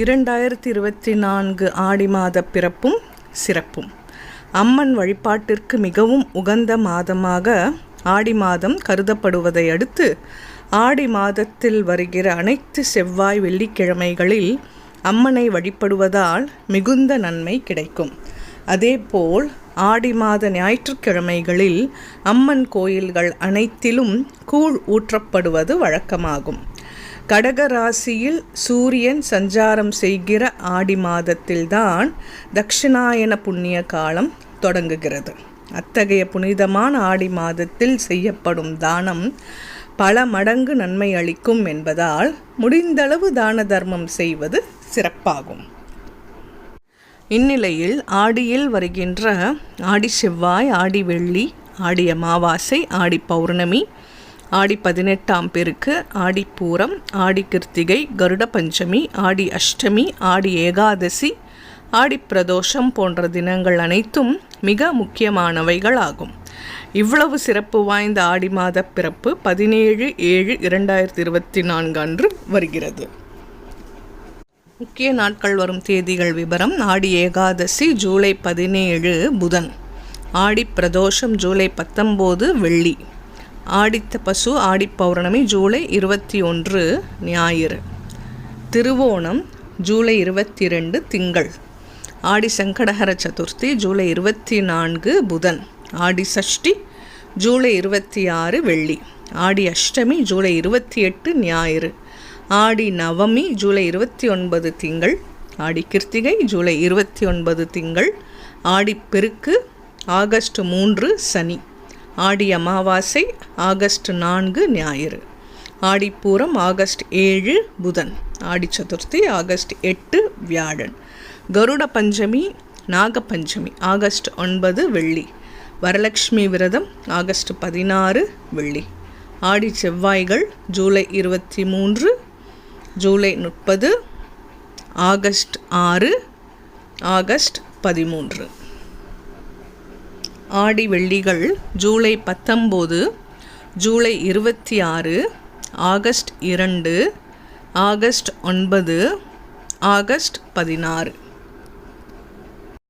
இரண்டாயிரத்தி இருபத்தி நான்கு ஆடி மாத பிறப்பும் சிறப்பும். அம்மன் வழிபாட்டிற்கு மிகவும் உகந்த மாதமாக ஆடி மாதம் கருதப்படுவதை அடுத்து ஆடி மாதத்தில் வருகிற அனைத்து செவ்வாய் வெள்ளிக்கிழமைகளில் அம்மனை வழிபடுவதால் மிகுந்த நன்மை கிடைக்கும். அதேபோல் ஆடி மாத ஞாயிற்றுக்கிழமைகளில் அம்மன் கோயில்கள் அனைத்திலும் கூழ் ஊற்றப்படுவது வழக்கமாகும். கடக ராசியில் சூரியன் சஞ்சாரம் செய்கிற ஆடி மாதத்தில்தான் தட்சிணாயன புண்ணிய காலம் தொடங்குகிறது. அத்தகைய புனிதமான ஆடி மாதத்தில் செய்யப்படும் தானம் பல மடங்கு நன்மை அளிக்கும் என்பதால் முடிந்தளவு தான தர்மம் செய்வது சிறப்பாகும். இந்நிலையில் ஆடியில் வருகின்ற ஆடி செவ்வாய் ஆடி வெள்ளி ஆடி அமாவாசை ஆடி பௌர்ணமி ஆடி பதினெட்டாம் பெருக்கு ஆடிப்பூரம் ஆடி கிருத்திகை கருட பஞ்சமி ஆடி அஷ்டமி ஆடி ஏகாதசி ஆடி பிரதோஷம் போன்ற தினங்கள் அனைத்தும் மிக முக்கியமானவைகள் ஆகும் இவ்வளவு சிறப்பு வாய்ந்த ஆடி மாத பிறப்பு பதினேழு ஏழு இரண்டாயிரத்தி இருபத்தி நான்கு அன்று வருகிறது. முக்கிய நாட்கள் வரும் தேதிகள் விவரம் ஆடி ஏகாதசி ஜூலை பதினேழு புதன். ஆடி பிரதோஷம் ஜூலை பத்தொம்போது வெள்ளி. ஆடித்த பசு ஆடி பௌர்ணமி ஜூலை இருபத்தி ஒன்று ஞாயிறு. திருவோணம் ஜூலை இருபத்தி ரெண்டு திங்கள். ஆடி சங்கடஹர சதுர்த்தி ஜூலை இருபத்தி நான்கு புதன். ஆடி சஷ்டி ஜூலை இருபத்தி ஆறு வெள்ளி. ஆடி அஷ்டமி ஜூலை இருபத்தி எட்டு ஞாயிறு. ஆடி நவமி ஜூலை இருபத்தி ஒன்பது திங்கள். ஆடி கிருத்திகை ஜூலை இருபத்தி ஒன்பது திங்கள். ஆடி பெருக்கு ஆகஸ்ட் மூன்று சனி. ஆடி அமாவாசை ஆகஸ்ட் நான்கு ஞாயிறு. ஆடிப்பூரம் ஆகஸ்ட் ஏழு புதன். ஆடி சதுர்த்தி ஆகஸ்ட் எட்டு வியாழன். கருட பஞ்சமி நாகப்பஞ்சமி ஆகஸ்ட் ஒன்பது வெள்ளி. வரலட்சுமி விரதம் ஆகஸ்ட் பதினாறு வெள்ளி. ஆடி செவ்வாய்கள் ஜூலை இருபத்தி மூன்று ஜூலை முப்பது ஆகஸ்ட் ஆறு ஆகஸ்ட் பதிமூன்று. ஆடி வெள்ளிகள் ஜூலை பத்தொம்போது ஜூலை இருபத்தி ஆறு ஆகஸ்ட் இரண்டு ஆகஸ்ட் ஒன்பது ஆகஸ்ட் பதினாறு.